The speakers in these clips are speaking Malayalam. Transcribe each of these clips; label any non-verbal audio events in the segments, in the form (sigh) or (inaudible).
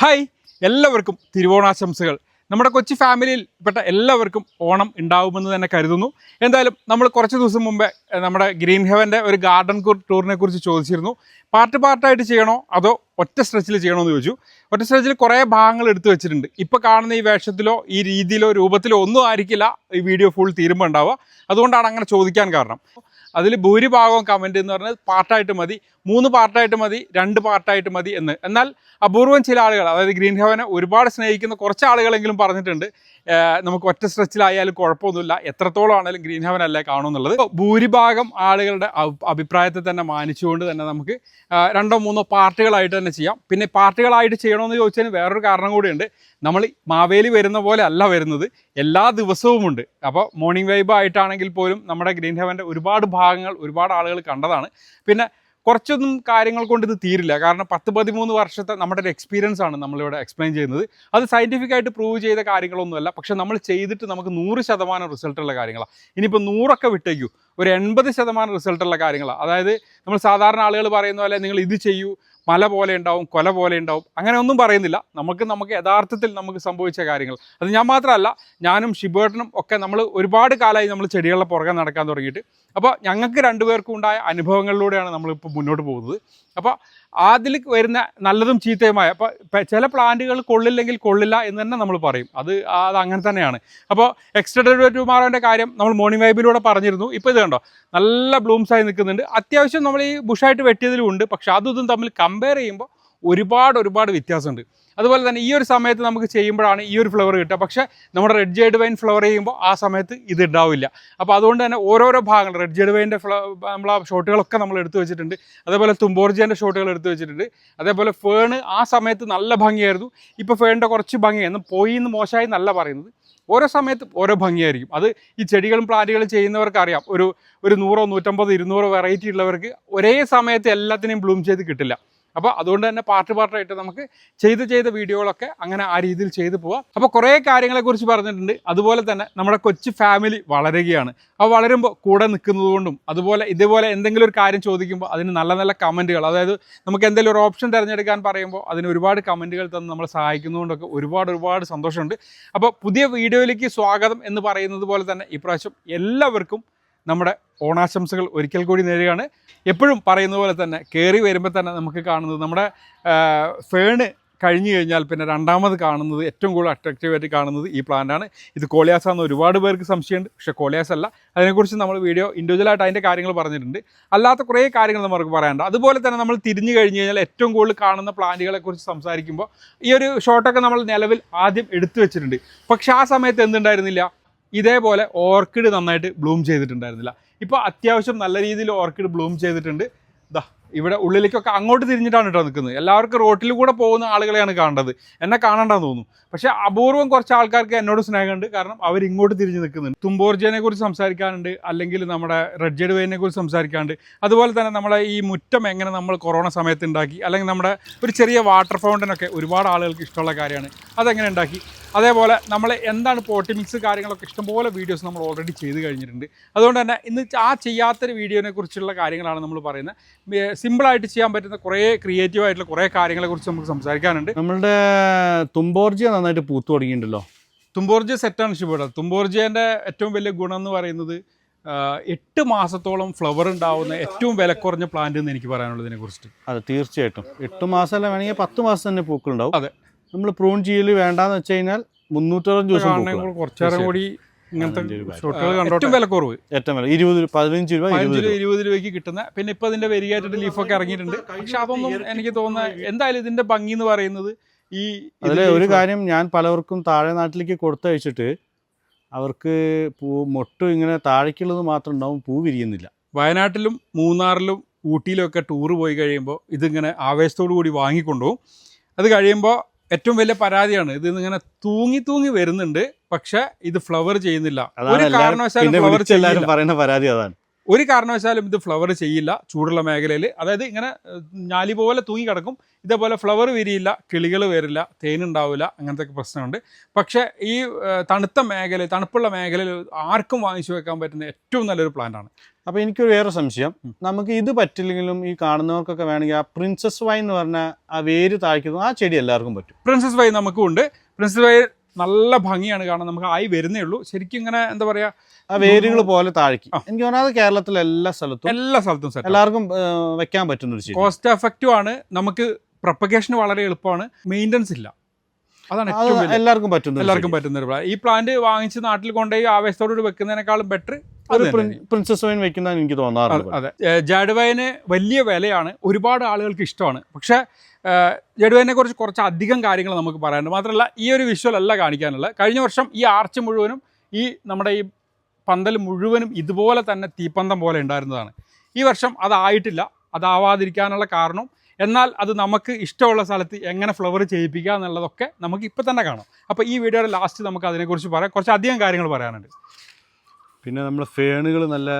ഹായ് എല്ലാവർക്കും തിരുവോണാശംസകൾ. നമ്മുടെ കൊച്ചി ഫാമിലിയിൽ പെട്ട എല്ലാവർക്കും ഓണം ഉണ്ടാവുമെന്ന് തന്നെ കരുതുന്നു. എന്തായാലും നമ്മൾ കുറച്ച് ദിവസം മുമ്പേ നമ്മുടെ ഗ്രീൻ ഹെവന്റെ ഒരു ഗാർഡൻ ടൂറിനെ കുറിച്ച് ചോദിച്ചിരുന്നു. പാർട്ട് പാർട്ടായിട്ട് ചെയ്യണോ അതോ ഒറ്റ സ്ട്രെച്ചിൽ ചെയ്യണോ എന്ന് ചോദിച്ചു. ഒറ്റ സ്ട്രെച്ചിൽ കുറേ ഭാഗങ്ങൾ എടുത്തു വെച്ചിട്ടുണ്ട്. ഇപ്പോൾ കാണുന്ന ഈ വേഷത്തിലോ ഈ രീതിയിലോ രൂപത്തിലോ ഒന്നും ആയിരിക്കില്ല ഈ വീഡിയോ ഫുൾ തീരുമ്പോൾ ഉണ്ടാവുക. അതുകൊണ്ടാണ് അങ്ങനെ ചോദിക്കാൻ കാരണം. അതിൽ ഭൂരിഭാഗവും കമന്റ് എന്ന് പറഞ്ഞാൽ പാർട്ടായിട്ട് മതി. മൂന്ന് പാർട്ടായിട്ട് മതി രണ്ട് പാർട്ടായിട്ട് മതി എന്ന്. എന്നാൽ അപൂർവം ചില ആളുകൾ അതായത് ഗ്രീൻ ഹവനെ ഒരുപാട് സ്നേഹിക്കുന്ന കുറച്ച് ആളുകളെങ്കിലും പറഞ്ഞിട്ടുണ്ട്. നമുക്ക് ഒറ്റ സ്ട്രെച്ചിലായാലും കുഴപ്പമൊന്നുമില്ല. എത്രത്തോളം ആണെങ്കിലും ഗ്രീൻ ഹവൻ അല്ലേ കാണുമെന്നുള്ളത് ഭൂരിഭാഗം ആളുകളുടെ അഭിപ്രായത്തെ തന്നെ മാനിച്ചുകൊണ്ട് തന്നെ നമുക്ക് രണ്ടോ മൂന്നോ പാർട്ടികളായിട്ട് തന്നെ ചെയ്യാം. പിന്നെ പാർട്ടുകളായിട്ട് ചെയ്യണമെന്ന് ചോദിച്ചതിന് വേറൊരു കാരണം കൂടിയുണ്ട്. നമ്മൾ മാവേലി വരുന്ന പോലെ അല്ല വരുന്നത്. എല്ലാ ദിവസവും ഉണ്ട്. അപ്പോൾ മോർണിംഗ് വൈബ് ആയിട്ടാണെങ്കിൽ പോലും നമ്മുടെ ഗ്രീൻ ഹെവന്റെ ഒരുപാട് ഭാഗങ്ങൾ ഒരുപാട് ആളുകൾ കണ്ടതാണ്. പിന്നെ കുറച്ചൊന്നും കാര്യങ്ങൾ കൊണ്ട് ഇത് തീരില്ല. കാരണം പത്ത് പതിമൂന്ന് വർഷത്തെ നമ്മുടെ ഒരു എക്സ്പീരിയൻസ് ആണ് നമ്മളിവിടെ എക്സ്പ്ലെയിൻ ചെയ്യുന്നത്. അത് സയന്റിഫിക് ആയിട്ട് പ്രൂവ് ചെയ്ത കാര്യങ്ങളൊന്നുമല്ല. പക്ഷേ നമ്മൾ ചെയ്തിട്ട് നമുക്ക് നൂറ് ശതമാനം റിസൾട്ടുള്ള കാര്യങ്ങളാണ് ഇനിയിപ്പോൾ നൂറൊക്കെ വിട്ടേക്കൂ. ഒരു എൺപത് ശതമാനം റിസൾട്ടുള്ള കാര്യങ്ങളാണ് അതായത് നമ്മൾ സാധാരണ ആളുകൾ പറയുന്ന പോലെ നിങ്ങൾ ഇത് ചെയ്യൂ മല പോലെ ഉണ്ടാവും കൊല പോലെ ഉണ്ടാവും അങ്ങനെ ഒന്നും പറയുന്നില്ല. നമുക്ക് നമുക്ക് യഥാർത്ഥത്തിൽ നമുക്ക് സംഭവിച്ച കാര്യങ്ങൾ. അത് ഞാൻ മാത്രമല്ല ഞാനും ഷിബേട്ടനും ഒക്കെ നമ്മൾ ഒരുപാട് കാലമായി നമ്മൾ ചെടികളുടെ പുറകെ നടക്കാൻ തുടങ്ങിയിട്ട്. അപ്പോൾ ഞങ്ങൾക്ക് രണ്ടുപേർക്കും ഉണ്ടായ അനുഭവങ്ങളിലൂടെയാണ് നമ്മളിപ്പോൾ മുന്നോട്ട് പോകുന്നത്. അപ്പോൾ അതിൽ വരുന്ന നല്ലതും ചീത്തയുമായ അപ്പോൾ ചില പ്ലാന്റുകൾ കൊള്ളില്ലെങ്കിൽ കൊള്ളില്ല എന്ന് തന്നെ നമ്മൾ പറയും. അത് അത് അങ്ങനെ തന്നെയാണ്. അപ്പോൾ എക്സ്ട്രാ ടുമാറോന്റെ കാര്യം നമ്മൾ മോർണിംഗ് വൈബിലൂടെ പറഞ്ഞിരുന്നു. ഇപ്പോൾ ഇത് കണ്ടോ? നല്ല ബ്ലൂംസ് ആയി നിൽക്കുന്നുണ്ട്. അത്യാവശ്യം നമ്മൾ ഈ ബുഷായിട്ട് വെട്ടിയതിലും ഉണ്ട്. പക്ഷെ അതും തമ്മിൽ കമ്പയർ ചെയ്യുമ്പോൾ ഒരുപാട് ഒരുപാട് വ്യത്യാസമുണ്ട്. അതുപോലെ തന്നെ ഈ ഒരു സമയത്ത് നമുക്ക് ചെയ്യുമ്പോഴാണ് ഈ ഒരു ഫ്ലവർ കിട്ടുക. പക്ഷേ നമ്മുടെ റെഡ് ജേഡ് വൈൻ ഫ്ലവർ ചെയ്യുമ്പോൾ ആ സമയത്ത് ഇത് ഉണ്ടാവില്ല. അപ്പോൾ അതുകൊണ്ട് തന്നെ ഓരോരോ ഭാഗങ്ങൾ റെഡ് ജേഡ് വൈന്റെ നമ്മൾ ആ ഷോട്ടുകളൊക്കെ നമ്മൾ എടുത്തു വെച്ചിട്ടുണ്ട്. അതേപോലെ തുമ്പോർജിയന്റെ ഷോട്ടുകൾ എടുത്തു വെച്ചിട്ടുണ്ട്. അതേപോലെ ഫേണ് ആ സമയത്ത് നല്ല ഭംഗിയായിരുന്നു. ഇപ്പോൾ ഫേണിന്റെ കുറച്ച് ഭംഗിയായിരുന്നു പോയി എന്ന് മോശമായി നല്ല പറയുന്നത്. ഓരോ സമയത്തും ഓരോ ഭംഗിയായിരിക്കും. അത് ഈ ചെടികളും പ്ലാന്റുകളും ചെയ്യുന്നവർക്ക് അറിയാം. ഒരു ഒരു നൂറോ നൂറ്റമ്പതോ ഇരുന്നൂറോ വെറൈറ്റി ഉള്ളവർക്ക് ഒരേ സമയത്ത് എല്ലാത്തിനെയും ബ്ലൂം ചെയ്ത് കിട്ടില്ല. അപ്പോൾ അതുകൊണ്ട് തന്നെ പാർട്ട് പാർട്ടായിട്ട് നമുക്ക് ചെയ്ത് ചെയ്ത വീഡിയോകളൊക്കെ അങ്ങനെ ആ രീതിയിൽ ചെയ്തു പോവാം. അപ്പോൾ കുറേ കാര്യങ്ങളെക്കുറിച്ച് പറഞ്ഞിട്ടുണ്ട്. അതുപോലെ തന്നെ നമ്മുടെ കൊച്ചു ഫാമിലി വളരുകയാണ്. അപ്പോൾ വളരുമ്പോൾ കൂടെ നിൽക്കുന്നതുകൊണ്ടും അതുപോലെ ഇതേപോലെ എന്തെങ്കിലും ഒരു കാര്യം ചോദിക്കുമ്പോൾ അതിന് നല്ല നല്ല കമന്റുകൾ അതായത് നമുക്ക് എന്തെങ്കിലും ഒരു ഓപ്ഷൻ തിരഞ്ഞെടുക്കാൻ പറയുമ്പോൾ അതിന് ഒരുപാട് കമന്റുകൾ തന്ന് നമ്മളെ സഹായിക്കുന്നതുകൊണ്ടൊക്കെ ഒരുപാട് ഒരുപാട് സന്തോഷമുണ്ട്. അപ്പോൾ പുതിയ വീഡിയോയിലേക്ക് സ്വാഗതം എന്ന് പറയുന്നത് പോലെ തന്നെ ഇപ്രാവശ്യം എല്ലാവർക്കും നമ്മുടെ ഓണാശംസകൾ ഒരിക്കൽ കൂടി നേരുകയാണ്. എപ്പോഴും പറയുന്ന പോലെ തന്നെ കയറി വരുമ്പോൾ തന്നെ നമുക്ക് കാണുന്നത് നമ്മുടെ ഫേണ് കഴിഞ്ഞു കഴിഞ്ഞാൽ പിന്നെ രണ്ടാമത് കാണുന്നത് ഏറ്റവും കൂടുതൽ അട്രാക്റ്റീവ് ആയിട്ട് കാണുന്നത് ഈ പ്ലാന്റാണ് ഇത് കോളിയാസ ആണെന്ന് ഒരുപാട് പേർക്ക് സംശയമുണ്ട്. പക്ഷേ കോളിയാസ് അല്ല. അതിനെക്കുറിച്ച് നമ്മൾ വീഡിയോ ഇൻഡിവിജ്വലായിട്ട് അതിന്റെ കാര്യങ്ങൾ പറഞ്ഞിട്ടുണ്ട്. അല്ലാത്ത കുറേ കാര്യങ്ങൾ നമുക്ക് പറയാനുണ്ട്. അതുപോലെ തന്നെ നമ്മൾ തിരിഞ്ഞു കഴിഞ്ഞു കഴിഞ്ഞാൽ ഏറ്റവും കൂടുതൽ കാണുന്ന പ്ലാന്റുകളെക്കുറിച്ച് സംസാരിക്കുമ്പോൾ ഈ ഒരു ഷോട്ടൊക്കെ നമ്മൾ നിലവിൽ ആദ്യം എടുത്തു വെച്ചിട്ടുണ്ട്. പക്ഷേ ആ സമയത്ത് എന്തുണ്ടായിരുന്നില്ല? ഇതേപോലെ ഓർക്കിഡ് നന്നായിട്ട് ബ്ലൂം ചെയ്തിട്ടുണ്ടായിരുന്നില്ല. ഇപ്പോൾ അത്യാവശ്യം നല്ല രീതിയിൽ ഓർക്കിഡ് ബ്ലൂം ചെയ്തിട്ടുണ്ട്. ദാ ഇവിടെ ഉള്ളിലേക്കൊക്കെ അങ്ങോട്ട് തിരിഞ്ഞിട്ടാണ് കേട്ടോ നിൽക്കുന്നത്. എല്ലാവർക്കും റോട്ടിൽ കൂടെ പോകുന്ന ആളുകളെയാണ് കാണേണ്ടത്. എന്നെ കാണണ്ടെന്ന് തോന്നുന്നു. പക്ഷേ അപൂർവം കുറച്ച് ആൾക്കാർക്ക് എന്നോട് സ്നേഹമുണ്ട്. കാരണം അവർ ഇങ്ങോട്ട് തിരിഞ്ഞ് നിൽക്കുന്നുണ്ട്. തുമ്പോർജിയനെ കുറിച്ച് സംസാരിക്കാനുണ്ട്. അല്ലെങ്കിൽ നമ്മുടെ റെഡ് ജെഡ് വേനെ കുറിച്ച് സംസാരിക്കാനുണ്ട്. അതുപോലെ തന്നെ നമ്മളെ ഈ മുറ്റം എങ്ങനെ നമ്മൾ കൊറോണ സമയത്ത് ഉണ്ടാക്കി അല്ലെങ്കിൽ നമ്മുടെ ഒരു ചെറിയ വാട്ടർ ഫൗണ്ടനൊക്കെ ഒരുപാട് ആളുകൾക്ക് ഇഷ്ടമുള്ള കാര്യമാണ്. അതെങ്ങനെ ഉണ്ടാക്കി? അതേപോലെ നമ്മൾ എന്താണ് പോട്ടി മിക്സ് കാര്യങ്ങളൊക്കെ ഇഷ്ടംപോലെ വീഡിയോസ് നമ്മൾ ഓൾറെഡി ചെയ്ത് കഴിഞ്ഞിട്ടുണ്ട്. അതുകൊണ്ട് തന്നെ ഇന്ന് ആ ചെയ്യാത്തൊരു വീഡിയോനെ കുറിച്ചുള്ള കാര്യങ്ങളാണ് നമ്മൾ പറയുന്നത്. സിമ്പിളായിട്ട് ചെയ്യാൻ പറ്റുന്ന കുറേ ക്രിയേറ്റീവ് ആയിട്ടുള്ള കുറേ കാര്യങ്ങളെക്കുറിച്ച് നമുക്ക് സംസാരിക്കാനുണ്ട്. നമ്മളുടെ തുമ്പോർജിയ നന്നായിട്ട് പൂത്തു തുടങ്ങിയിട്ടുണ്ടല്ലോ. തുമ്പോർജിയ സെറ്റാണ് ഇഷ്ടപ്പെടുക തുമ്പോർജിയന്റെ ഏറ്റവും വലിയ ഗുണം എന്ന് പറയുന്നത് എട്ട് മാസത്തോളം ഫ്ലവർ ഉണ്ടാവുന്ന ഏറ്റവും വില കുറഞ്ഞ പ്ലാന്റ് എന്ന് എനിക്ക് പറയാനുള്ളതിനെ കുറിച്ചിട്ട്. അതെ തീർച്ചയായിട്ടും. എട്ട് മാസം അല്ല വേണമെങ്കിൽ പത്ത് മാസം തന്നെ പൂക്കളുണ്ടാവും. അതെ. നമ്മൾ പ്രൂൺ ചെയ്യൽ വേണ്ടാന്ന് വെച്ച് കഴിഞ്ഞാൽ മുന്നൂറ്ററുപത് ദിവസം കുറച്ചേരം കൂടി ഇങ്ങനത്തെ ഏറ്റവും വില കുറവ് ഏറ്റവും വില. ഇരുപത് രൂപ പതിനഞ്ച് ഇരുപത് രൂപയ്ക്ക് കിട്ടുന്ന പിന്നെ ഇപ്പൊ ഇതിന്റെ വെരിയായിട്ട് ലീഫൊക്കെ ഇറങ്ങിയിട്ടുണ്ട്. പക്ഷെ അതൊന്നും എനിക്ക് തോന്നുന്നത് എന്തായാലും ഇതിന്റെ ഭംഗി എന്ന് പറയുന്നത് ഈ അതിൽ ഒരു കാര്യം ഞാൻ പലവർക്കും താഴെ നാട്ടിലേക്ക് കൊടുത്തയച്ചിട്ട് അവർക്ക് പൂ മൊട്ട് ഇങ്ങനെ താഴേക്കുള്ളത് മാത്രം ഉണ്ടാവും പൂ വിരിയുന്നില്ല. വയനാട്ടിലും മൂന്നാറിലും ഊട്ടിയിലും ഒക്കെ ടൂർ പോയി കഴിയുമ്പോൾ ഇതിങ്ങനെ ആവേശത്തോടു കൂടി വാങ്ങിക്കൊണ്ടുപോകും അത് കഴിയുമ്പോൾ ഏറ്റവും വലിയ പരാതിയാണ്. ഇത് ഇങ്ങനെ തൂങ്ങി തൂങ്ങി വരുന്നുണ്ട്. പക്ഷെ ഇത് ഫ്ലവർ ചെയ്യുന്നില്ല. ഒരു കാരണവശാലും ഫ്ലവർ ചെയ്യുന്നില്ല. പറയുന്ന പരാതി അതാണ്. ഒരു കാരണവശാലും ഇത് ഫ്ലവർ ചെയ്യില്ല ചൂടുള്ള മേഖലയിൽ അതായത് ഇങ്ങനെ ഞാലി പോലെ തൂങ്ങി കിടക്കും. ഇതേപോലെ ഫ്ലവർ വിരിയില്ല കിളികൾ വരില്ല തേനുണ്ടാവില്ല അങ്ങനത്തെ ഒക്കെ പ്രശ്നമുണ്ട്. പക്ഷേ ഈ തണുത്ത മേഖല തണുപ്പുള്ള മേഖലയിൽ ആർക്കും വാങ്ങിച്ചു വെക്കാൻ പറ്റുന്ന ഏറ്റവും നല്ലൊരു പ്ലാന്റാണ് അപ്പോൾ അപ്പൊ എനിക്കൊരു വേറെ സംശയം. നമുക്ക് ഇത് പറ്റില്ലെങ്കിലും ഈ കാണുന്നവർക്കൊക്കെ വേണമെങ്കിൽ ആ പ്രിൻസസ് വൈ എന്ന് പറഞ്ഞ ആ വേര് താഴ്ക്കുന്നു ആ ചെടി എല്ലാവർക്കും പറ്റും. പ്രിൻസസ് വൈ നമുക്കും ഉണ്ട് പ്രിൻസസ് വൈ നല്ല ഭംഗിയാണ് കാണാൻ നമുക്ക് ആയി വരുന്നേ ഉള്ളൂ. ശരിക്കും ഇങ്ങനെ എന്താ പറയാ ആ വേരുകൾ പോലെ താഴേക്ക്. എനിക്ക് തോന്നുന്നത് കേരളത്തിലെ എല്ലാ സ്ഥലത്തും എല്ലാ സ്ഥലത്തും എല്ലാവർക്കും വെക്കാൻ പറ്റുന്ന ഒരു കോസ്റ്റ് എഫക്റ്റീവ് ആണ്. നമുക്ക് പ്രൊപ്പഗേഷൻ വളരെ എളുപ്പമാണ്. മെയിന്റനൻസ് ഇല്ല. അതാണ് ഏറ്റവും എല്ലാവർക്കും പറ്റുന്നത് എല്ലാവർക്കും. പറ്റുന്ന ഒരു പ്ലാൻ. ഈ പ്ലാന്റ് വാങ്ങിച്ച് നാട്ടിൽ കൊണ്ടുപോയി ആവേശത്തോടുകൂടി വെക്കുന്നതിനേക്കാളും ബെറ്റർ ഒരു പ്രിൻസസ് വൈൻ വെക്കുന്നതാണ് എനിക്ക് തോന്നാറുണ്ട് അതെ. ജാഡുവൈന് വലിയ വിലയാണ്. ഒരുപാട് ആളുകൾക്ക് ഇഷ്ടമാണ്. പക്ഷേ ജഡുവൈനെ കുറിച്ച് കുറച്ച് അധികം കാര്യങ്ങൾ നമുക്ക് പറയാനുണ്ട്. മാത്രമല്ല ഈ ഒരു വിഷ്വൽ അല്ല കാണിക്കാനുള്ളത്. കഴിഞ്ഞ വർഷം ഈ ആർച്ച് മുഴുവനും ഈ നമ്മുടെ ഈ പന്തൽ മുഴുവനും ഇതുപോലെ തന്നെ തീപ്പന്തം പോലെ ഉണ്ടായിരുന്നതാണ്. ഈ വർഷം അതായിട്ടില്ല അതാവാതിരിക്കാനുള്ള കാരണം. എന്നാൽ അത് നമുക്ക് ഇഷ്ടമുള്ള സ്ഥലത്ത് എങ്ങനെ ഫ്ലവർ ചെയ്യിപ്പിക്കുക എന്നുള്ളതൊക്കെ നമുക്ക് ഇപ്പം തന്നെ കാണാം. അപ്പോൾ ഈ വീഡിയോയുടെ ലാസ്റ്റ് നമുക്ക് അതിനെക്കുറിച്ച് പറയാം. കുറച്ച് അധികം കാര്യങ്ങൾ പറയാനുണ്ട്. പിന്നെ നമ്മൾ ഫേണുകൾ നല്ല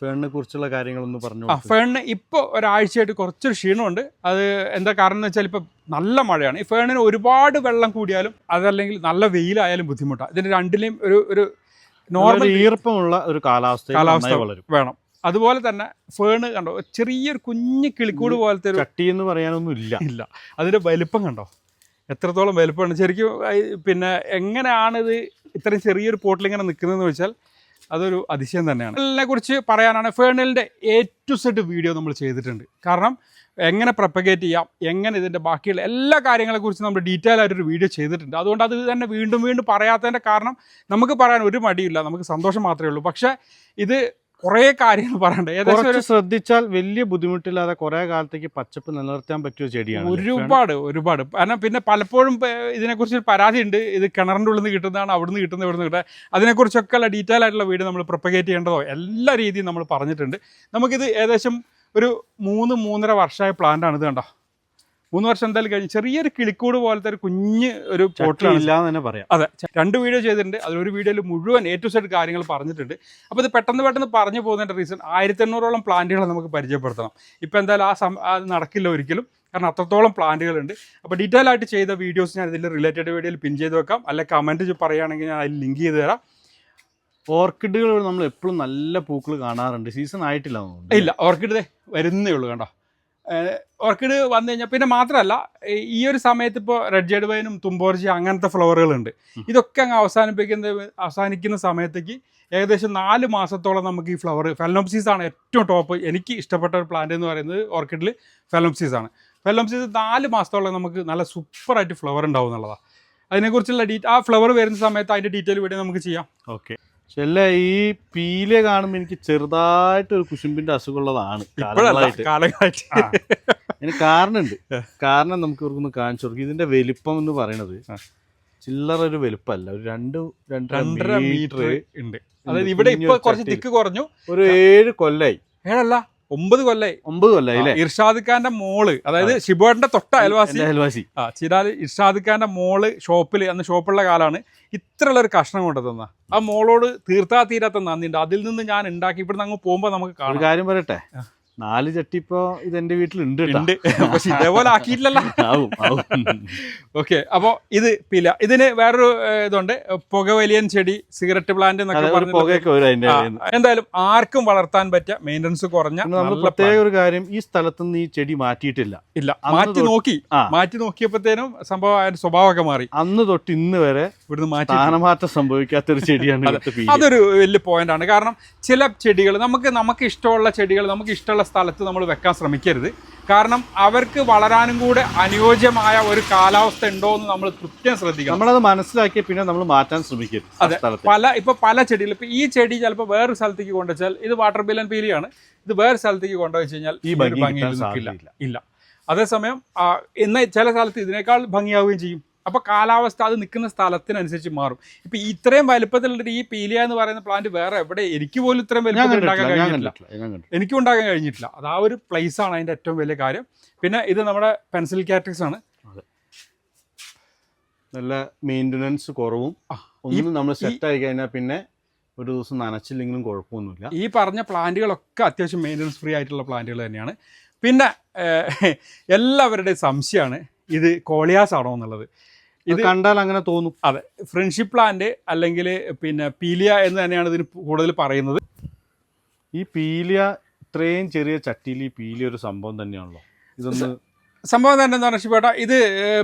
ഫേണിനെ കുറിച്ചുള്ള കാര്യങ്ങളൊന്ന് പറഞ്ഞു ആ ഫേണിന് ഇപ്പോൾ ഒരാഴ്ചയായിട്ട് കുറച്ചൊരു ക്ഷീണമുണ്ട്. അത് എന്താ കാരണം എന്ന് വെച്ചാൽ ഇപ്പോൾ നല്ല മഴയാണ്. ഈ ഫേണിന് ഒരുപാട് വെള്ളം കൂടിയാലും അതല്ലെങ്കിൽ നല്ല വെയിലായാലും ബുദ്ധിമുട്ടാണ് ഇതിന് രണ്ടിലെയും ഒരു ഒരു നോർമൽ ഈർപ്പമുള്ള ഒരു കാലാവസ്ഥ കാലാവസ്ഥ വേണം. അതുപോലെ തന്നെ ഫേണ് കണ്ടോ ചെറിയൊരു കുഞ്ഞു കിളിക്കൂട് പോലത്തെ ഒരു ചട്ടി എന്ന് പറയാനൊന്നും ഇല്ല. ഇല്ല. അതിന്റെ വലിപ്പം കണ്ടോ? എത്രത്തോളം വലിപ്പമാണ്. ശരിക്കും പിന്നെ എങ്ങനെയാണിത് ഇത്രയും ചെറിയൊരു പോട്ടിൽ ഇങ്ങനെ നിൽക്കുന്നതെന്ന് വെച്ചാൽ അതൊരു അതിശയം തന്നെയാണ്. അതിനെ കുറിച്ച് പറയാനാണ് ഫേണലിന്റെ എ ടു സെഡ് വീഡിയോ നമ്മൾ ചെയ്തിട്ടുണ്ട്. കാരണം എങ്ങനെ പ്രപ്പഗേറ്റ് ചെയ്യാം എങ്ങനെ ഇതിന്റെ ബാക്കിയുള്ള എല്ലാ കാര്യങ്ങളെക്കുറിച്ച് നമ്മൾ ഡീറ്റെയിൽ ആയിട്ടൊരു വീഡിയോ ചെയ്തിട്ടുണ്ട്. അതുകൊണ്ട് അത് തന്നെ വീണ്ടും വീണ്ടും പറയാത്തതിന്റെ കാരണം നമുക്ക് പറയാൻ ഒരു മടിയില്ല നമുക്ക് സന്തോഷം മാത്രമേ ഉള്ളൂ. പക്ഷേ ഇത് കുറേ കാര്യങ്ങൾ പറയണ്ട? ഏകദേശം ഒരു ശ്രദ്ധിച്ചാൽ വലിയ ബുദ്ധിമുട്ടില്ലാതെ കുറെ കാലത്തേക്ക് പച്ചപ്പ് നിലനിർത്താൻ പറ്റിയ ചെടിയാണ്. ഒരുപാട് ഒരുപാട്. കാരണം പിന്നെ പലപ്പോഴും ഇതിനെക്കുറിച്ച് പരാതി ഉണ്ട് ഇത് കിണറിന്റെ ഉള്ളിൽ നിന്ന് കിട്ടുന്നതാണ് അവിടുന്ന് കിട്ടുന്നത് ഇവിടുന്ന് കിട്ടുക അതിനെക്കുറിച്ചൊക്കെ ഉള്ള ഡീറ്റെയിൽ ആയിട്ടുള്ള വീഡിയോ നമ്മൾ പ്രൊപ്പഗേറ്റ് ചെയ്യേണ്ടതോ? എല്ലാ രീതിയും നമ്മൾ പറഞ്ഞിട്ടുണ്ട്. നമുക്കിത് ഏകദേശം ഒരു മൂന്ന് മൂന്നര വർഷമായ പ്ലാന്റ് ആണ് ഇത് കണ്ടോ? മൂന്ന് വർഷം എന്തായാലും കഴിഞ്ഞ് ചെറിയൊരു കിളിക്കൂട് പോലത്തെ ഒരു കുഞ്ഞ് ഒരു ഇല്ലാന്ന് തന്നെ പറയാം. അതെ രണ്ട് വീഡിയോ ചെയ്തിട്ടുണ്ട്. അതിലൊരു വീഡിയോയിൽ മുഴുവൻ എ ടു സൈഡ് കാര്യങ്ങൾ പറഞ്ഞിട്ടുണ്ട്. അപ്പോൾ ഇത് പെട്ടെന്ന് പെട്ടെന്ന് പറഞ്ഞു പോകുന്നതിന്റെ റീസൺ ആയിരത്തി എണ്ണൂറോളം പ്ലാന്റുകൾ നമുക്ക് പരിചയപ്പെടുത്തണം. ഇപ്പോൾ എന്തായാലും ആ സം അത് നടക്കില്ല ഒരിക്കലും. കാരണം അത്രത്തോളം പ്ലാന്റുകളുണ്ട് അപ്പോൾ ഡീറ്റെയിൽ ആയിട്ട് ചെയ്ത വീഡിയോസ് ഞാൻ ഇതിൽ റിലേറ്റഡ് വീഡിയോയിൽ പിൻ ചെയ്ത് വെക്കാം. അല്ലെ കമന്റ് പറയുകയാണെങ്കിൽ ഞാൻ അതിൽ ലിങ്ക് ചെയ്ത് തരാം. ഓർക്കിഡുകൾ നമ്മൾ എപ്പോഴും നല്ല പൂക്കൾ കാണാറുണ്ട്. സീസൺ ആയിട്ടില്ല ഇല്ല ഓർക്കിഡ് വരുന്നേ ഉള്ളൂ കണ്ടോ? ഓർക്കിഡ് വന്നു കഴിഞ്ഞാൽ പിന്നെ മാത്രമല്ല ഈ- ഒരു സമയത്ത് ഇപ്പോൾ റെഡ് ജെഡ് വൈനും തുമ്പോർജി അങ്ങനത്തെ ഫ്ലവറുകളുണ്ട്. ഇതൊക്കെ അങ്ങ് അവസാനിപ്പിക്കുന്ന അവസാനിക്കുന്ന സമയത്തേക്ക് ഏകദേശം നാല് മാസത്തോളം നമുക്ക് ഈ ഫ്ലവർ ഫെലോപ്സീസ് ആണ് ഏറ്റവും ടോപ്പ്. എനിക്ക് ഇഷ്ടപ്പെട്ട ഒരു പ്ലാന്റ് എന്ന് പറയുന്നത് ഓർക്കിഡിൽ ഫെലോപ്സീസ് ആണ്. ഫെലോപ്സീസ് നാല് മാസത്തോളം നമുക്ക് നല്ല സൂപ്പറായിട്ട് ഫ്ലവർ ഉണ്ടാവും എന്നുള്ളതാണ് അതിനെക്കുറിച്ചുള്ള ഡീറ്റ് ആ ഫ്ലവർ വരുന്ന സമയത്ത് അതിന്റെ ഡീറ്റെയിൽ വീഡിയോ നമുക്ക് ചെയ്യാം. ഓക്കെ. അല്ല ഈ പീല കാണുമ്പോൾ എനിക്ക് ചെറുതായിട്ട് ഒരു കുശുമ്പിന്റെ അസുഖമുള്ളതാണ്. അതിന് കാരണമുണ്ട്. കാരണം നമുക്ക് ഇവർക്കൊന്ന് കാണിച്ചു കൊടുക്കും. ഇതിന്റെ വലിപ്പം എന്ന് പറയുന്നത് ചില്ലറ ഒരു വലിപ്പമല്ല. ഒരു രണ്ട് രണ്ടര മീറ്റർ ഉണ്ട്. അതായത് ഇവിടെ ഇപ്പൊ കുറച്ച്. തിക്ക് കുറഞ്ഞു. ഒരു ഏഴ് കൊല്ലായി. ഏഴല്ല? ഒമ്പത് കൊല്ലായി. ഒമ്പത് കൊല്ലായി ഇർഷാദ് ഖാന്റെ മോൾ അതായത് ഷിബുവേട്ടന്റെ തൊട്ട അയൽവാസി. അയൽവാസി. ആ ചിരാൽ ഇർഷാദ് ഖാന്റെ മോൾ ഷോപ്പിൽ അന്ന് ഷോപ്പുള്ള കാലാണ് ഇത്രയുള്ള ഒരു കഷ്ണം കൊണ്ട് തന്ന. ആ മോളോട് തീർത്താ തീരാത്ത നന്ദിയുണ്ട്. അതിൽ നിന്ന് ഞാൻ ഉണ്ടാക്കി ഇവിടുന്ന് അങ്ങ് പോകുമ്പോ നമുക്ക് കാണാം. കാര്യം പറയട്ടെ. നാല് ചട്ടി ഇപ്പൊ ഇത് എന്റെ വീട്ടിലുണ്ട്. ഉണ്ട്. പക്ഷെ ഇതേപോലെ ആക്കിയിട്ടില്ലല്ലോ. (laughs) ആവും ആവും. ഓക്കെ അപ്പോൾ ഇത് പില ഇതിന് വേറൊരു ഇതുണ്ട്. പുകവലിയൻ ചെടി സിഗരറ്റ് പ്ലാന്റ് എന്നൊക്കെ ഒരു പറഞ്ഞ് പുകയൊക്കെ വരും അതിന്റെ ആ, ഇടയിൽ നിന്ന്. എന്തായാലും ആർക്കും വളർത്താൻ പറ്റിയ മെയിന്റനൻസ് കുറഞ്ഞ പിന്നെ നമ്മൾ നല്ല പ്രത്യേക ഒരു കാര്യം ഈ സ്ഥലത്തുനിന്ന് ഈ ചെടി മാറ്റിയിട്ടില്ല. ഇല്ല അന്ന് മാറ്റി തൊട്ട് നോക്കി. ആ. മാറ്റി നോക്കിയപ്പോഴത്തേനും സംഭവം അതിന്റെ സ്വഭാവമൊക്കെ മാറി. അന്ന് തൊട്ട് ഇന്ന് വരെ ഇവിടുന്ന് മാറ്റി സ്ഥാനമാറ്റം സംഭവിക്കാത്തൊരു ചെടിയാണ് ഇവിടുത്തെ പീലി. അതൊരു വലിയ പോയിന്റ് ആണ്. കാരണം ചില ചെടികൾ നമുക്ക് നമുക്ക് ഇഷ്ടമുള്ള ചെടികൾ നമുക്ക് ഇഷ്ടമുള്ള സ്ഥലത്ത് നമ്മൾ വെക്കാൻ ശ്രമിക്കരുത്. കാരണം അവർക്ക് വളരാനും കൂടെ അനുയോജ്യമായ ഒരു കാലാവസ്ഥ ഉണ്ടോ എന്ന് നമ്മൾ കൃത്യം ശ്രദ്ധിക്കണം. നമ്മളത് മനസ്സിലാക്കി പിന്നെ നമ്മൾ മാറ്റാൻ ശ്രമിക്കരുത് അതെ. പല ഇപ്പൊ പല ചെടികൾ ഇപ്പൊ ഈ ചെടി ചിലപ്പോൾ വേറൊരു സ്ഥലത്തേക്ക് കൊണ്ടുവച്ചാൽ ഇത് വാട്ടർ ബില്ലൻ പീലിയാണ്. ഇത് വേറെ സ്ഥലത്തേക്ക് കൊണ്ടുവച്ച് കഴിഞ്ഞാൽ ഈ ഭംഗി സാധ്യതയില്ല. ഇല്ല. അതേസമയം എന്നാൽ ഇന്ന് ചില സ്ഥലത്ത് ഇതിനേക്കാൾ ഭംഗിയാവുകയും ചെയ്യും. അപ്പൊ കാലാവസ്ഥ അത് നിൽക്കുന്ന സ്ഥലത്തിനനുസരിച്ച് മാറും. ഇപ്പൊ ഇത്രയും വലുപ്പത്തിലുള്ള ഈ പീലിയ എന്ന് പറയുന്ന പ്ലാന്റ് വേറെ എവിടെ എനിക്ക് പോലും ഇത്രയും വലുപ്പത്തിൽ ഉണ്ടാക്കാൻ കഴിഞ്ഞിട്ടില്ല. എനിക്കും ഉണ്ടാക്കാൻ കഴിഞ്ഞിട്ടില്ല. അത് ആ ഒരു പ്ലേസ് ആണ് അതിന്റെ ഏറ്റവും വലിയ കാര്യം. പിന്നെ ഇത് നമ്മുടെ പെൻസിൽ കാറ്റക്സ് ആണ്. നല്ല മെയിന്റനൻസ് കുറവും. ഒന്നും നമ്മൾ സെറ്റ് ആയി കഴിഞ്ഞാൽ പിന്നെ ഒരു ദിവസം നനച്ചില്ലെങ്കിലും കുഴപ്പമൊന്നുമില്ല. ഈ പറഞ്ഞ പ്ലാന്റുകളൊക്കെ അത്യാവശ്യം മെയിന്റനൻസ് ഫ്രീ ആയിട്ടുള്ള പ്ലാന്റുകൾ തന്നെയാണ്. പിന്നെ (laughs) എല്ലാവരുടെയും സംശയമാണ് ഇത് കോളിയാസ് ആണോ എന്നുള്ളത്. ഇത് കണ്ടാൽ അങ്ങനെ തോന്നും. അതെ. ഫ്രണ്ട്ഷിപ്പ് പ്ലാന്റ് അല്ലെങ്കിൽ പിന്നെ പീലിയ എന്ന് തന്നെയാണ് ഇതിന് കൂടുതൽ പറയുന്നത്. ഈ പീലിയ ഇത്രയും ചെറിയ ചട്ടിയിൽ ഈ പീലിയ ഒരു സംഭവം തന്നെയാണല്ലോ. ഇതൊന്ന് സംഭവം തന്നെ എന്താ ശിവേട്ടാ ഇത്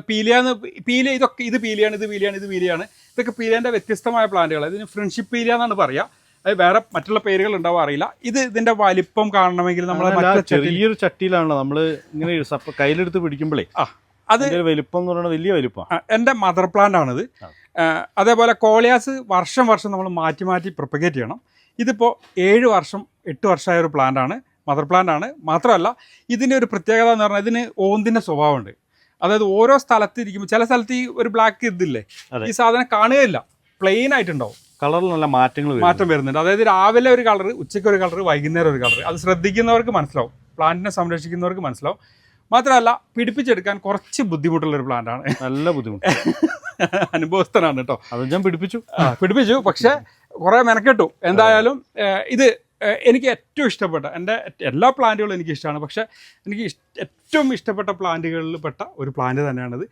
പീലിയാന്ന് പീലിയ ഇതൊക്കെ ഇത് പീലിയാണ് ഇത് പീലിയാണ് ഇത് പീലിയാണ്. ഇതൊക്കെ പീലിയന്റെ വ്യത്യസ്തമായ പ്ലാന്റുകൾ ഇതിന് ഫ്രണ്ട്ഷിപ്പ് പീലിയ എന്നാണ് പറയുക അത് വേറെ മറ്റുള്ള പേരുകൾ ഉണ്ടാവും അറിയില്ല. ഇത് ഇതിന്റെ വലിപ്പം കാണണമെങ്കിൽ നമ്മൾ ചെറിയൊരു ചട്ടിയിലാണല്ലോ നമ്മൾ ഇങ്ങനെ കയ്യിലെടുത്ത് പിടിക്കുമ്പോഴേ ആ. അത് വലിപ്പം എന്ന് പറയുന്നത് വലിയ വലിപ്പം എന്റെ മദർ പ്ലാന്റ് ആണിത് അതേപോലെ കോളിയാസ് വർഷം വർഷം നമ്മൾ മാറ്റി മാറ്റി പ്രൊപ്പഗേറ്റ് ചെയ്യണം. ഇതിപ്പോൾ ഏഴ് വർഷം എട്ട് വർഷമായ ഒരു പ്ലാന്റ് ആണ് മദർ പ്ലാന്റ് ആണ് മാത്രമല്ല ഇതിന്റെ ഒരു പ്രത്യേകത എന്ന് പറഞ്ഞാൽ ഇതിന് ഓന്തിന്റെ സ്വഭാവമുണ്ട്. അതായത് ഓരോ സ്ഥലത്ത് ഇരിക്കുമ്പോൾ ചില സ്ഥലത്ത് ഈ ഒരു ബ്ലാക്ക് ഇതില്ലേ ഈ സാധനം കാണുകയില്ല. പ്ലെയിൻ ആയിട്ടുണ്ടാവും. കളറിൽ നല്ല മാറ്റങ്ങൾ മാറ്റം വരുന്നുണ്ട്. അതായത് രാവിലെ ഒരു കളർ ഉച്ചയ്ക്ക് ഒരു കളർ വൈകുന്നേരം ഒരു കളർ അത് ശ്രദ്ധിക്കുന്നവർക്ക് മനസ്സിലാവും. പ്ലാന്റിനെ സംരക്ഷിക്കുന്നവർക്ക് മനസ്സിലാവും. മാത്രമല്ല പിടിപ്പിച്ചെടുക്കാൻ കുറച്ച് ബുദ്ധിമുട്ടുള്ള ഒരു പ്ലാന്റ് ആണ്. നല്ല ബുദ്ധിമുട്ട്. (laughs) അനുഭവസ്ഥനാണ് കേട്ടോ. അത് ഞാൻ പിടിപ്പിച്ചു. പിടിപ്പിച്ചു. പക്ഷെ കുറെ മെനക്കെട്ടു. എന്തായാലും ഇത് എനിക്ക് ഏറ്റവും ഇഷ്ടപ്പെട്ട എന്റെ എല്ലാ പ്ലാന്റുകളും എനിക്ക് ഇഷ്ടമാണ്. പക്ഷെ എനിക്ക് ഏറ്റവും ഇഷ്ടപ്പെട്ട പ്ലാന്റുകളിൽ പെട്ട ഒരു പ്ലാന്റ് തന്നെയാണിത്.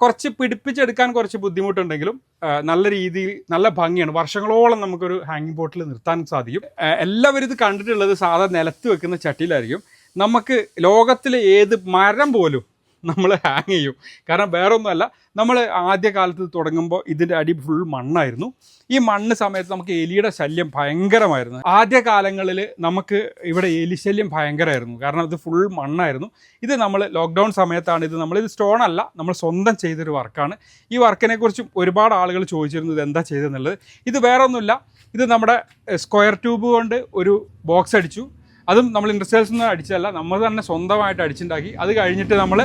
കുറച്ച് പിടിപ്പിച്ചെടുക്കാൻ കുറച്ച് ബുദ്ധിമുട്ടുണ്ടെങ്കിലും നല്ല രീതിയിൽ നല്ല ഭംഗിയാണ്. വർഷങ്ങളോളം നമുക്കൊരു ഹാങ്ങിങ് ബോട്ടിൽ നിർത്താൻ സാധിക്കും. എല്ലാവരും ഇത് കണ്ടിട്ടുള്ളത് സാധാ നിലത്ത് വെക്കുന്ന ചട്ടിയിലായിരിക്കും. നമുക്ക് ലോകത്തിലെ ഏത് മരം പോലും നമ്മൾ ഹാങ് ചെയ്യും. കാരണം വേറൊന്നുമല്ല നമ്മൾ ആദ്യ കാലത്ത് തുടങ്ങുമ്പോൾ ഇതിന്റെ അടി ഫുൾ മണ്ണായിരുന്നു. ഈ മണ്ണ് സമയത്ത് നമുക്ക് എലിയുടെ ശല്യം ഭയങ്കരമായിരുന്നു. ആദ്യ കാലങ്ങളിൽ നമുക്ക് ഇവിടെ എലി ശല്യം ഭയങ്കരമായിരുന്നു. കാരണം ഇത് ഫുൾ മണ്ണായിരുന്നു. ഇത് നമ്മൾ ലോക്ക്ഡൗൺ സമയത്താണ് ഇത് നമ്മൾ ഇത് സ്റ്റോൺ അല്ല നമ്മൾ സ്വന്തം ചെയ്തൊരു വർക്കാണ്. ഈ വർക്കിനെ കുറിച്ചും ഒരുപാട് ആളുകൾ ചോദിച്ചിരുന്നത് എന്താ ചെയ്തെന്നുള്ളത് ഇത് വേറെ ഒന്നുമില്ല ഇത് നമ്മുടെ സ്ക്വയർ ട്യൂബ് കൊണ്ട് ഒരു ബോക്സ് അടിച്ചു. അതും നമ്മൾ ഇൻഡസ്ട്രിയൽസ് നിന്ന് അടിച്ചതല്ല നമ്മൾ തന്നെ സ്വന്തമായിട്ട് അടിച്ചുണ്ടാക്കി. അത് കഴിഞ്ഞിട്ട് നമ്മൾ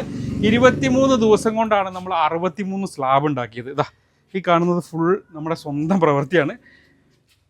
ഇരുപത്തിമൂന്ന് ദിവസം കൊണ്ടാണ് നമ്മൾ അറുപത്തിമൂന്ന് സ്ലാബ് ഉണ്ടാക്കിയത്. ഇതാ ഈ കാണുന്നത് ഫുൾ നമ്മുടെ സ്വന്തം പ്രവൃത്തിയാണ്.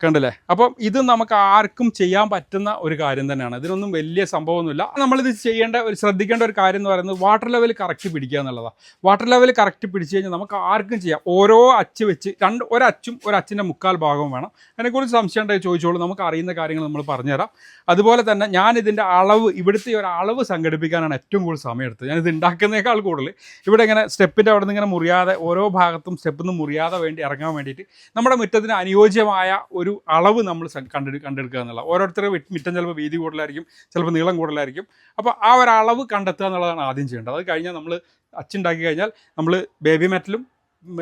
കണ്ടില്ലേ? അപ്പം ഇത് നമുക്ക് ആർക്കും ചെയ്യാൻ പറ്റുന്ന ഒരു കാര്യം തന്നെയാണ്. ഇതിനൊന്നും വലിയ സംഭവമൊന്നുമില്ല. നമ്മളിത് ചെയ്യേണ്ട ഒരു ശ്രദ്ധിക്കേണ്ട ഒരു കാര്യം എന്ന് പറയുന്നത് വാട്ടർ ലെവൽ കറക്റ്റ് പിടിക്കുക എന്നുള്ളതാണ് വാട്ടർ ലെവൽ കറക്റ്റ് പിടിച്ചു കഴിഞ്ഞാൽ നമുക്ക് ആർക്കും ചെയ്യാം. ഓരോ അച്ച് വെച്ച് രണ്ട് ഒരച്ചും ഒരച്ചിന്റെ മുക്കാൽ ഭാഗവും വേണം. അതിനെക്കുറിച്ച് സംശയം ഉണ്ടെങ്കിൽ ചോദിച്ചോളൂ. നമുക്ക് അറിയുന്ന കാര്യങ്ങൾ നമ്മൾ പറഞ്ഞുതരാം. അതുപോലെ തന്നെ ഞാൻ ഇതിന്റെ അളവ് ഇവിടുത്തെ ഒരു അളവ് സംഘടിപ്പിക്കാനാണ് ഏറ്റവും കൂടുതൽ സമയം ഞാൻ ഞാനിത് ഉണ്ടാക്കുന്നേക്കാൾ കൂടുതൽ. ഇവിടെ ഇങ്ങനെ സ്റ്റെപ്പിന്റെ അവിടെ നിന്ന് ഇങ്ങനെ മുറിയാതെ ഓരോ ഭാഗത്തും സ്റ്റെപ്പിൽ നിന്ന് മുറിയാതെ വേണ്ടി ഇറങ്ങാൻ വേണ്ടിയിട്ട് നമ്മുടെ മുറ്റത്തിന് അനുയോജ്യമായ ഒരു അളവ് നമ്മൾ കണ്ടെ കണ്ടെടു കണ്ടെടുക്കുക എന്നുള്ള ഓരോരുത്തരുടെ മുറ്റം ചിലപ്പോൾ വീതി കൂടുതലായിരിക്കും ചിലപ്പോൾ നീളം കൂടുതലായിരിക്കും. അപ്പോൾ ആ ഒരു അളവ് കണ്ടെത്തുക എന്നുള്ളതാണ് ആദ്യം ചെയ്യേണ്ടത്. അത് കഴിഞ്ഞാൽ നമ്മൾ അച്ചുണ്ടാക്കി കഴിഞ്ഞാൽ നമ്മൾ ബേബി മെറ്റലും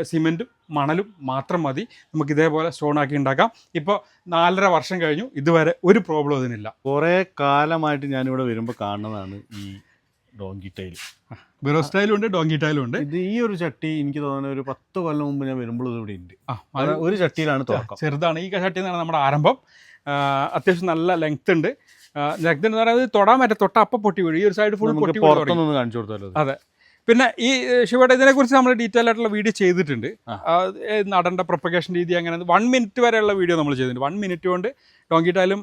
സിമെന്റും മണലും മാത്രം മതി. നമുക്ക് ഇതേപോലെ സ്റ്റോൺ ആക്കി ഉണ്ടാക്കാം. ഇപ്പോൾ നാലര വർഷം കഴിഞ്ഞു. ഇതുവരെ ഒരു പ്രോബ്ലം ഇതിനില്ല കുറേ കാലമായിട്ട് ഞാനിവിടെ വരുമ്പോൾ കാണുന്നതാണ് ഈ ഡോങ്കി ടൈൽ ബിറോ സ്റ്റൈലും ഉണ്ട് ഡോങ്കി ടൈലും ഉണ്ട് ഇത് ഈ ഒരു ചട്ടി എനിക്ക് തോന്നുന്ന ഒരു പത്ത് കൊല്ലം മുമ്പ് ഞാൻ വരുമ്പോൾ ഇത് ഇവിടെ ഉണ്ട്. ആ ഒരു ചട്ടിയിലാണ് തുറക്കം ചെറുതാണ്. ഈ ചട്ടി എന്നാണ് നമ്മുടെ ആരംഭം. അത്യാവശ്യം നല്ല ലെങ്ത് ഉണ്ട്. ലെങ്ത് എന്ന് പറയുന്നത് തൊടാൻ പറ്റും തൊട്ട അപ്പം പൊട്ടി വീഴും. ഈ ഒരു സൈഡ് ഫുൾ പൊട്ടി കാണിച്ചു കൊടുത്താലോ അത്? പിന്നെ ഈ ശിവയുടെ ഇതിനെക്കുറിച്ച് നമ്മൾ ഡീറ്റെയിൽ ആയിട്ടുള്ള വീഡിയോ ചെയ്തിട്ടുണ്ട്. ആ, പ്രൊപ്പഗേഷൻ രീതി അങ്ങനെ വൺ മിനിറ്റ് വരെയുള്ള വീഡിയോ നമ്മൾ ചെയ്തിട്ടുണ്ട്. വൺ മിനിറ്റ് കൊണ്ട് ഡോങ്കി ടൈലും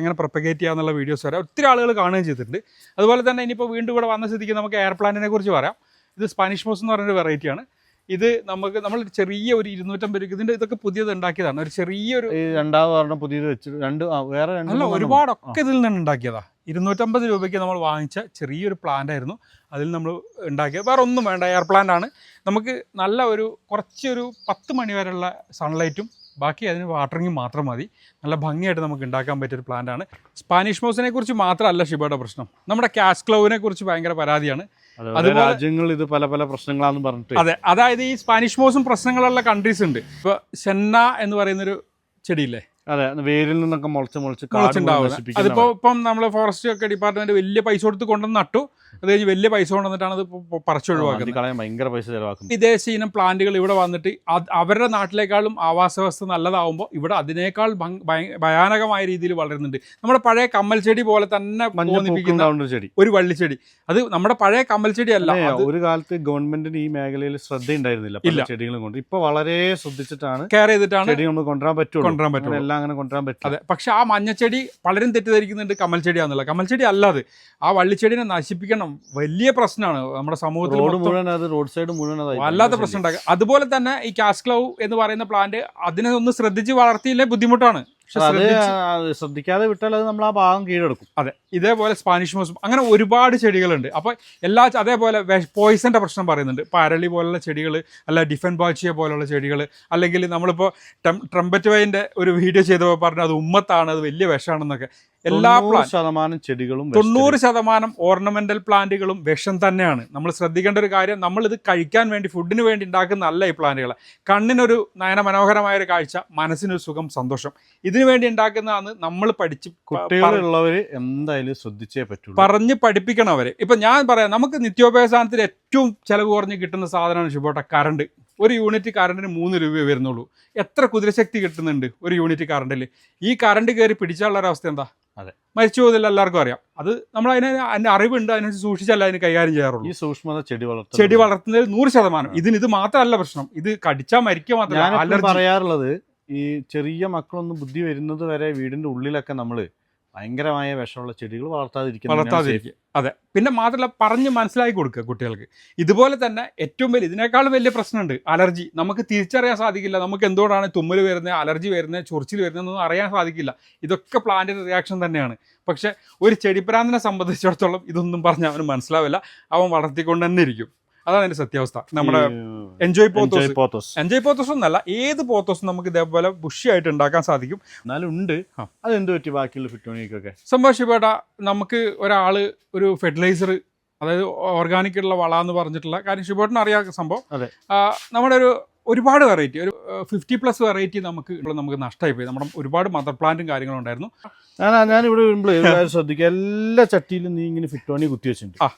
അങ്ങനെ പ്രൊപ്പഗേറ്റ് ചെയ്യാന്നുള്ള വീഡിയോസ് വരെ ഒത്തിരി ആളുകൾ കാണുകയും ചെയ്തിട്ടുണ്ട്. അതുപോലെ തന്നെ ഇനിയിപ്പോൾ വീണ്ടും ഇവിടെ വന്ന സ്ഥിതിക്ക് നമുക്ക് എയർ പ്ലാന്റിനെ കുറിച്ച് പറയാം. ഇത് സ്പാനിഷ് മോസ് എന്ന് പറയുന്ന വെറൈറ്റിയാണ് ഇത് നമുക്ക് നമ്മൾ ചെറിയ ഒരു ഇരുന്നൂറ്റമ്പത് രൂപ ഇതിന്റെ ഇതൊക്കെ പുതിയത് ഉണ്ടാക്കിയതാണ്. ഒരു ചെറിയൊരു രണ്ടാമത് പറഞ്ഞ പുതിയത് വെച്ചിട്ട് രണ്ട് വേറെ അല്ല ഒരുപാടൊക്കെ ഇതിൽ നിന്ന് ഉണ്ടാക്കിയതാ. ഇരുന്നൂറ്റമ്പത് രൂപയ്ക്ക് നമ്മൾ വാങ്ങിച്ച ചെറിയൊരു പ്ലാന്റ് ആയിരുന്നു. അതിൽ നമ്മൾ ഉണ്ടാക്കിയത് വേറെ ഒന്നും വേണ്ട എയർ പ്ലാന്റ് ആണ്. നമുക്ക് നല്ല ഒരു കുറച്ചൊരു പത്ത് മണി വരെയുള്ള സൺലൈറ്റും ബാക്കി അതിന് വാട്ടറിങ്ങും മാത്രം മതി. നല്ല ഭംഗിയായിട്ട് നമുക്ക് ഉണ്ടാക്കാൻ പറ്റിയൊരു പ്ലാന്റ് ആണ്. സ്പാനിഷ് മൗസിനെ കുറിച്ച് മാത്രമല്ല ഷിബയുടെ പ്രശ്നം. നമ്മുടെ ക്യാഷ് ക്ലൗവിനെ കുറിച്ച് ഭയങ്കര പരാതിയാണ്. രാജ്യങ്ങൾ ഇത് പല പല പ്രശ്നങ്ങളാന്ന് പറഞ്ഞിട്ട്. അതെ അതായത് ഈ സ്പാനിഷ് മോസും പ്രശ്നങ്ങളുള്ള കൺട്രീസ് ഉണ്ട്. ഇപ്പോൾ സെന്ന എന്ന് പറയുന്നൊരു ചെടിയില്ലേ? അതെ വേരിൽ നിന്നൊക്കെ മുളച്ച് മുളച്ച് അതിപ്പോ ഇപ്പം നമ്മൾ ഫോറസ്റ്റ് ഒക്കെ ഡിപ്പാർട്ട്മെന്റ് വലിയ പൈസ കൊടുത്ത് കൊണ്ടുവന്ന് നട്ടു. അത് കഴിഞ്ഞ് വലിയ പൈസ കൊണ്ടുവന്നിട്ടാണ് അത് ഇപ്പൊ പറിച്ചു ആ, ഒഴിവാക്കുന്നത്. മാന്തി കളയാൻ ഭയങ്കര പൈസ ചെലവാക്കുന്നു. വിദേശ ഇനം പ്ലാന്റുകൾ ഇവിടെ വന്നിട്ട് അത് അവരുടെ നാട്ടിലേക്കാളും ആവാസ വ്യവസ്ഥ നല്ലതാവുമ്പോൾ ഇവിടെ അതിനേക്കാൾ ഭയാനകമായ രീതിയിൽ വളരുന്നുണ്ട്. നമ്മുടെ പഴയ കമ്മൽ ചെടി പോലെ തന്നെ തോന്നിപ്പിക്കുന്ന ചെടി. ഒരു വള്ളിച്ചെടി. അത് നമ്മുടെ പഴയ കമ്മൽ ചെടി അല്ല ഒരു കാലത്ത് ഗവൺമെന്റിന് ഈ മേഖലയിൽ ശ്രദ്ധ ഉണ്ടായിരുന്നില്ല ഇല്ല. ചെടികളും കൊണ്ട്. ഇപ്പൊ വളരെ ശ്രദ്ധിച്ചിട്ടാണ് കെയർ ചെയ്തിട്ടാണ് ചെടി നമ്മൾ കൊണ്ടുവരാൻ പറ്റും കൊണ്ടുവരാൻ പറ്റും എല്ലാം അങ്ങനെ കൊണ്ടുവരാൻ പറ്റും അതെ പക്ഷെ ആ മഞ്ഞച്ചെടി പലരും തെറ്റിദ്ധരിക്കുന്നുണ്ട് കമ്മൽ ചെടിയാണെന്നുള്ള കമ്മൽ ചെടി അല്ലാതെ ആ വള്ളിച്ചെടിനെ നശിപ്പിക്കാൻ കാരണം വലിയ പ്രശ്നമാണ്. നമ്മുടെ സമൂഹത്തിൽ റോഡ് മുഴുവൻ അത് റോഡ് സൈഡ് മുഴുവൻ വല്ലാത്ത പ്രശ്നം ഉണ്ടാക്കുക. അതുപോലെ തന്നെ ഈ കാസ്ക്ലൗ എന്ന് പറയുന്ന പ്ലാന്റ് അതിനെ ഒന്ന് ശ്രദ്ധിച്ച് വളർത്തിയില്ലേ ബുദ്ധിമുട്ടാണ്. അത് ശ്രദ്ധിക്കാതെ വിട്ടാൽ അത് നമ്മൾ ആ ഭാഗം കീഴടക്കും. അതെ. ഇതേപോലെ സ്പാനിഷ് മോസും അങ്ങനെ ഒരുപാട് ചെടികളുണ്ട്. അപ്പോൾ എല്ലാ അതേപോലെ പോയിസന്റെ പ്രശ്നം പറയുന്നുണ്ട്. ഇപ്പോൾ അരളി പോലുള്ള ചെടികൾ അല്ല ഡിഫൻ ബാച്ചിയ പോലുള്ള ചെടികൾ അല്ലെങ്കിൽ നമ്മളിപ്പോൾ ട്രംപറ്റ് വൈന്റെ ഒരു വീഡിയോ ചെയ്തപ്പോൾ പറഞ്ഞു അത് ഉമ്മത്താണ് അത് വലിയ വിഷമാണെന്നൊക്കെ. എല്ലാ ശതമാനം ചെടികളും തൊണ്ണൂറ് ശതമാനം ഓർണമെന്റൽ പ്ലാന്റുകളും വിഷം തന്നെയാണ്. നമ്മൾ ശ്രദ്ധിക്കേണ്ട ഒരു കാര്യം നമ്മൾ ഇത് കഴിക്കാൻ വേണ്ടി ഫുഡിന് വേണ്ടി ഉണ്ടാക്കുന്ന അല്ല ഈ പ്ലാന്റുകൾ കണ്ണിനൊരു നയന മനോഹരമായ ഒരു കാഴ്ച മനസ്സിനൊരു സുഖം സന്തോഷം. ഇതിനു വേണ്ടി ഉണ്ടാക്കുന്നതാണ് നമ്മൾ പഠിച്ച് കുട്ടികളുള്ളവര് കുട്ടികളുള്ളവർ എന്തായാലും ശ്രദ്ധിച്ചേ പറ്റുള്ളൂ. പറഞ്ഞ് പഠിപ്പിക്കണം അവരെ. ഇപ്പൊ ഞാൻ പറയാം നമുക്ക് നിത്യോപയോഗ ഏറ്റവും ചെലവ് കുറഞ്ഞ് കിട്ടുന്ന സാധനമാണ് ശുഭോട്ട കറണ്ട്. ഒരു യൂണിറ്റ് കറണ്ടിന് മൂന്ന് രൂപയെ വരുന്നുള്ളൂ. എത്ര കുതിരശക്തി കിട്ടുന്നുണ്ട് ഒരു യൂണിറ്റ് കറണ്ടിൽ? ഈ കറണ്ട് കയറി പിടിച്ചാലുള്ള ഒരു അവസ്ഥ എന്താ? അതെ. മരിച്ചു പോകുന്നില്ല എല്ലാവർക്കും അറിയാം. അത് നമ്മൾ അതിന് അതിന്റെ അറിവുണ്ട് അതിനനുസരിച്ച് സൂക്ഷിച്ചല്ല അതിന് കൈകാര്യം ചെയ്യാറുള്ളൂ. ഈ സൂക്ഷ്മത ചെടി വളർത്തുന്നത്. ചെടി വളർത്തുന്നതിൽ നൂറ് ശതമാനം. ഇതിന് ഇത് മാത്രമല്ല പ്രശ്നം. ഇത് കടിച്ചാൽ മരിക്കുക മാത്രമല്ല. പറയാറുള്ളത് ഈ ചെറിയ മക്കളൊന്നും ബുദ്ധി വരുന്നത് വരെ വീടിന്റെ ഉള്ളിലൊക്കെ നമ്മൾ ഭയങ്കരമായ വിഷമുള്ള ചെടികൾ വളർത്താതിരിക്കുക അതെ. പിന്നെ മാത്രമല്ല പറഞ്ഞ് മനസ്സിലാക്കി കൊടുക്കുക കുട്ടികൾക്ക്. ഇതുപോലെ തന്നെ ഏറ്റവും വലിയ ഇതിനേക്കാൾ വലിയ പ്രശ്നമുണ്ട് അലർജി. നമുക്ക് തിരിച്ചറിയാൻ സാധിക്കില്ല. നമുക്ക് എന്തുകൊണ്ടാണ് തുമ്മൽ വരുന്നത് അലർജി വരുന്നത് ചൊറിച്ചിൽ വരുന്നതെന്നൊന്നും അറിയാൻ സാധിക്കില്ല. ഇതൊക്കെ പ്ലാന്റിന്റെ റിയാക്ഷൻ തന്നെയാണ്. പക്ഷെ ഒരു ചെടിപ്രാന്തിനെ സംബന്ധിച്ചിടത്തോളം ഇതൊന്നും പറഞ്ഞ് അവന് മനസ്സിലാവില്ല. അവൻ വളർത്തിക്കൊണ്ട് തന്നെ ഇരിക്കും. അതാണ് അതിന്റെ സത്യാവസ്ഥ. നമ്മുടെ enjoy pothos pothos enjoy pothos എന്നല്ല ഏത് പോത്തോസും നമുക്ക് ഇതേപോലെ ബുഷിയായിട്ട് ഉണ്ടാക്കാൻ സാധിക്കും. എന്നാലും ഉണ്ട്. അതെന്ത് പറ്റി ബാക്കിയുള്ള ഫിറ്റോണിക്കൊക്കെ സംഭാഷിപ്പേട്ട നമുക്ക് ഒരാൾ ഒരു ഫെർട്ടിലൈസർ അതായത് ഓർഗാനിക് ഉള്ള വള എന്ന് പറഞ്ഞിട്ടുള്ള കാര്യം ഷിബോട്ടിന് അറിയാത്ത സംഭവം. നമ്മുടെ ഒരു ഒരുപാട് വെറൈറ്റി ഒരു ഫിഫ്റ്റി പ്ലസ് വെറൈറ്റി നമുക്ക് നമുക്ക് നഷ്ടമായി പോയി. നമ്മുടെ ഒരുപാട് മദർ പ്ലാന്റും കാര്യങ്ങളും ഉണ്ടായിരുന്നു. ഞാൻ ഞാൻ ഇവിടെ വരുമ്പോഴേ ഒരു കാര്യം ശ്രദ്ധിക്കുക എല്ലാ ചട്ടിയിലും നീ ഇങ്ങനെ ഫിറ്റോണി കുത്തി വെച്ചിട്ടുണ്ട്. ആ.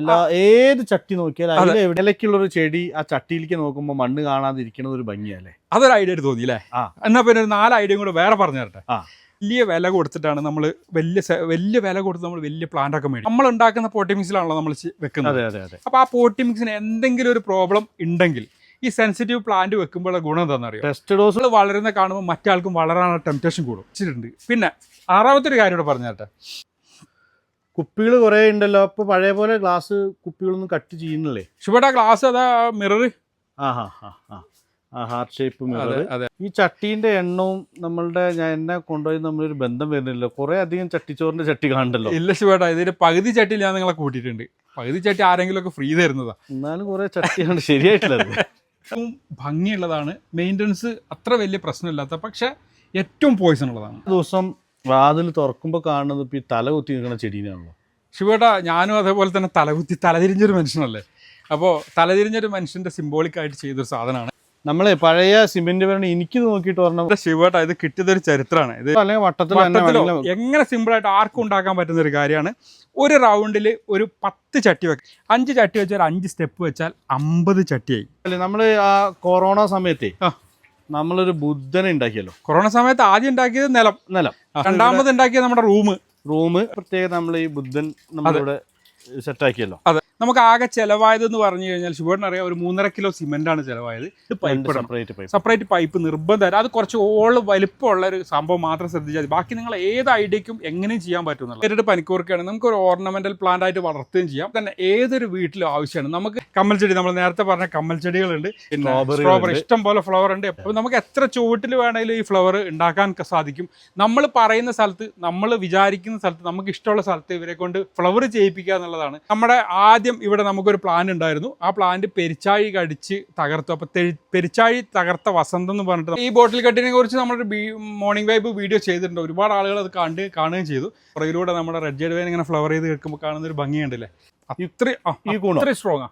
എല്ലാ ഏത് ചട്ടി നോക്കിയാലും അതിൽ എവിടേക്കുള്ള ഒരു ചെടി ആ ചട്ടിയിലേക്ക് നോക്കുമ്പോൾ മണ്ണ് കാണാതിരിക്കണത് ഒരു ഭംഗിയല്ലേ? അതൊരു ഐഡിയ ആയിട്ട് തോന്നി അല്ലേ എന്നാ പിന്നെ ഒരു നാല് ഐഡിയ കൂടെ വേറെ പറഞ്ഞു തരട്ടെ. വലിയ വില കൊടുത്തിട്ടാണ് നമ്മൾ വലിയ വലിയ വില കൊടുത്ത് നമ്മൾ വലിയ പ്ലാന്റ് ഒക്കെ മേടിക്കും. നമ്മൾ ഉണ്ടാക്കുന്ന പോട്ടി മിക്സിലാണല്ലോ നമ്മൾ വെക്കുന്നത്. അതെ അതെ അതെ. അപ്പോൾ ആ പോട്ടി മിക്സിന് എന്തെങ്കിലും ഒരു പ്രോബ്ലം ഉണ്ടെങ്കിൽ ഈ സെൻസിറ്റീവ് പ്ലാന്റ് വെക്കുമ്പോഴുള്ള ഗുണം എന്താണെന്ന് അറിയാം ടെസ്റ്റ് ഡോസുകൾ വളരുന്ന കാണുമ്പോൾ മറ്റാൾക്കും വളരാനുള്ള ടെംപ്റ്റേഷൻ കൂടും. വെച്ചിട്ടുണ്ട്. പിന്നെ ആറാമത്തെ ഒരു കാര്യം കൂടെ പറഞ്ഞു തരട്ടെ. കുപ്പികൾ കുറേ ഉണ്ടല്ലോ. അപ്പൊ പഴയ പോലെ ഗ്ലാസ് കുപ്പികളൊന്നും കട്ട് ചെയ്യുന്നില്ലേ? ശുഭടാ ഗ്ലാസ് അതാ മിറർ ആ ഹാ ഹാ. ഹാ ആ ഹാർട്ട് ഷേപ്പ് മിറർ ഈ ചട്ടീന്റെ എണ്ണവും നമ്മളുടെ ഞാൻ എന്നെ കൊണ്ടുപോയി നമ്മളൊരു ബന്ധം വരുന്നില്ല കുറെ അധികം ചട്ടിച്ചോറിന്റെ ചട്ടി കാണണ്ടല്ലോ. ഇല്ല ശുഭേട്ടാ ഇതിന്റെ പകുതി ചട്ടി ഞാൻ നിങ്ങളെ കൂട്ടിയിട്ടുണ്ട്. പകുതി ചട്ടി ആരെങ്കിലും ഒക്കെ ഫ്രീ തരുന്നതാ. എന്നാലും കുറെ ചട്ടിയാണ് ശരിയായിട്ടുള്ളത്. ഏറ്റവും ഭംഗിയുള്ളതാണ് മെയിന്റനൻസ് അത്ര വലിയ പ്രശ്നമില്ലാത്ത പക്ഷെ ഏറ്റവും പോയിസൺ ഉള്ളതാണ്. ദിവസം വാതിൽ തുറക്കുമ്പോൾ കാണുന്നത് ഇപ്പോൾ ഈ തല കുത്തി നിൽക്കുന്ന ചെടീനാണല്ലോ. ശിവേട്ടാ ഞാനും അതേപോലെ തന്നെ തലകുത്തി തലതിരിഞ്ഞൊരു മനുഷ്യനല്ലേ? അപ്പോൾ തലതിരിഞ്ഞൊരു മനുഷ്യന്റെ സിംബോളിക്കായിട്ട് ചെയ്തൊരു സാധനമാണ്. നമ്മളെ പഴയ സിമെന്റ് വരണ എനിക്ക് നോക്കിയിട്ട് പറഞ്ഞ ശിവേട്ട ഇത് കിട്ടിയതൊരു ചരിത്രമാണ്. ഇത് അല്ലെങ്കിൽ വട്ടത്തിലോ എങ്ങനെ സിമ്പിൾ ആയിട്ട് ആർക്കും ഉണ്ടാക്കാൻ പറ്റുന്ന ഒരു കാര്യമാണ്. ഒരു റൗണ്ടിൽ ഒരു പത്ത് ചട്ടി വെക്കുക അഞ്ച് ചട്ടി വെച്ചാൽ അഞ്ച് സ്റ്റെപ്പ് വെച്ചാൽ അമ്പത് ചട്ടിയായി. അല്ലേ നമ്മൾ ആ കൊറോണ സമയത്തെ. നമ്മളൊരു ബുദ്ധനെ ഉണ്ടാക്കിയല്ലോ. കൊറോണ സമയത്ത് ആദ്യം ഉണ്ടാക്കിയത് നിലം. നിലം. രണ്ടാമത് ഉണ്ടാക്കിയത് നമ്മുടെ റൂം റൂം പ്രത്യേകം നമ്മൾ ഈ ബുദ്ധൻ നമ്മളിവിടെ സെറ്റാക്കിയല്ലോ. അതെ. നമുക്ക് ആകെ ചെലവായതെന്ന് പറഞ്ഞു കഴിഞ്ഞാൽ ശുഭേട്ടൻ അറിയാം ഒരു മൂന്നര കിലോ സിമെന്റ് ആണ് ചെലവായത്. ഇത് പൈപ്പ് സെപ്പറേറ്റ് പൈപ്പ് പൈപ്പ് അത് കുറച്ച് ഓൾ വലിപ്പമുള്ള ഒരു സംഭവം മാത്രം ശ്രദ്ധിച്ചാൽ മതി. ബാക്കി നിങ്ങൾ ഏത് ഐഡിയക്കും എങ്ങനെയും ചെയ്യാൻ പറ്റുന്നുള്ളൂ നേരിട്ട് പനിക്കൂർക്കയാണ് നമുക്ക് ഒരു ഓർണമെന്റൽ പ്ലാന്റ് ആയിട്ട് വളർത്തുകയും ചെയ്യാം. തന്നെ ഏതൊരു വീട്ടിലും ആവശ്യമാണ്. നമുക്ക് കമ്മൽ ചെടി നമ്മൾ നേരത്തെ പറഞ്ഞ കമ്മൽ ചെടികളുണ്ട്. ഉണ്ട്. ഇഷ്ടം പോലെ ഫ്ലവർ ഉണ്ട്. അപ്പോൾ നമുക്ക് എത്ര ചുവട്ടിൽ വേണമെങ്കിലും ഈ ഫ്ലവർ ഉണ്ടാക്കാൻ സാധിക്കും. നമ്മൾ പറയുന്ന സ്ഥലത്ത് നമ്മൾ വിചാരിക്കുന്ന സ്ഥലത്ത് നമുക്ക് ഇഷ്ടമുള്ള സ്ഥലത്ത് ഇവരെ കൊണ്ട് ഫ്ലവർ ചെയ്യിപ്പിക്കുക എന്നുള്ളതാണ്. നമ്മുടെ ആദ്യം ഇവിടെ നമുക്കൊരു പ്ലാൻ ഉണ്ടായിരുന്നു. ആ പ്ലാന്റ് പെരിച്ചാഴി കടിച്ച് തകർത്തു. അപ്പോൾ പെരിച്ചാഴി തകർത്ത വസന്തം എന്ന് പറഞ്ഞിട്ട് ഈ ബോട്ടിൽ കട്ടിനെ കുറിച്ച് നമ്മളൊരു മോർണിംഗ് വൈബ് വീഡിയോ ചെയ്തിട്ടുണ്ട്. ഒരുപാട് ആളുകൾ അത് കണ്ട് കാണുകയും ചെയ്തു. പുറകിലൂടെ നമ്മുടെ റെഡ് ജെഡ് വേൻ ഇങ്ങനെ ഫ്ലവർ ചെയ്ത് കേൾക്കുമ്പോൾ കാണുന്ന ഒരു ഭംഗിയുണ്ടല്ലേ? ഇത്രയും ആ, ഈ ഗുണം. ഇത്ര സ്ട്രോങ് ആ.